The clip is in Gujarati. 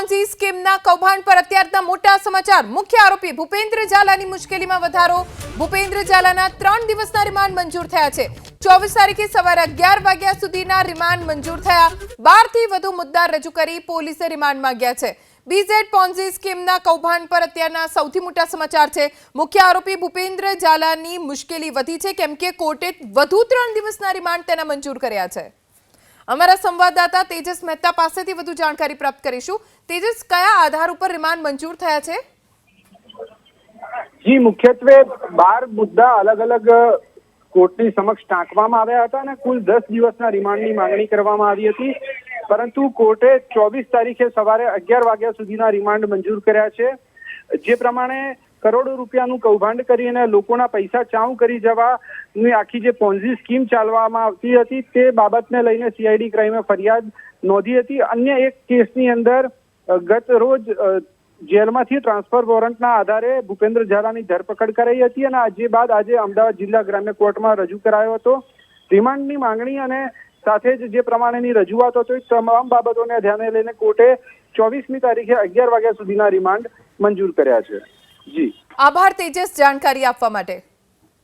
પોન્ઝી સ્કીમના કૌભાંડ પર અત્યારના મોટા સમાચાર. મુખ્ય આરોપી ભૂપેન્દ્ર ઝાલાની મુશ્કેલીમાં વધારો. ભૂપેન્દ્ર ઝાલાના ત્રણ દિવસના રિમાન્ડ મંજૂર થયા છે. ચોવીસ તારીખે સવારે અગિયાર વાગ્યા સુધીના રિમાન્ડ મંજૂર થયા. બારથી વધુ મુદ્દા રજૂ કરી પોલીસે રિમાન્ડ માંગ્યા છે. બીઝેડ પોન્ઝી સ્કીમના કૌભાંડ પર અત્યારના સૌથી મોટા સમાચાર છે. મુખ્ય આરોપી ભૂપેન્દ્ર ઝાલાની મુશ્કેલી વધી છે, કેમ કે કોર્ટે વધુ ત્રણ દિવસના રિમાન્ડ તેના મંજૂર કર્યા છે. અમારા સંવાદદાતા તેજસ મહેતા પાસેથી વધુ જાણકારી પ્રાપ્ત કરીશું. તેજસ, કયા આધાર ઉપર રિમાન્ડ મંજૂર થયા છે? જી, મુખ્યત્વે બાર મુદ્દા અલગ અલગ કોર્ટની સમક્ષ ટાંકવામાં આવ્યા હતા અને કુલ દસ દિવસના રિમાન્ડની માંગણી કરવામાં આવી હતી. પરંતુ કોર્ટે ચોવીસ તારીખે સવારે અગિયાર વાગ્યા સુધીના રિમાન્ડ મંજૂર કર્યા છે. જે પ્રમાણે કરોડો રૂપિયાનું કૌભાંડ કરીને લોકોના પૈસા ચાઉ કરી જવાની આખી જે પોન્ઝી સ્કીમ ચાલવામાં આવતી હતી, તે બાબતને લઈને સીઆઈડી ક્રાઇમે ફરિયાદ નોંધી હતી. અન્ય એક કેસની અંદર ગત રોજ જેલમાંથી ટ્રાન્સફર વોરંટના આધારે ભૂપેન્દ્ર ઝાલાની ધરપકડ કરાઈ હતી અને આજે બાદ આજે અમદાવાદ જિલ્લા ગ્રામ્ય કોર્ટમાં રજૂ કરાયો હતો. રિમાન્ડની માંગણી અને સાથે જ જે પ્રમાણેની રજૂઆત હતો તમામ બાબતોને ધ્યાને લઈને કોર્ટે ચોવીસમી તારીખે અગિયાર વાગ્યા સુધીના રિમાન્ડ મંજૂર કર્યા છે. જી. આભાર તેજસ જાણકારી આપવા માટે.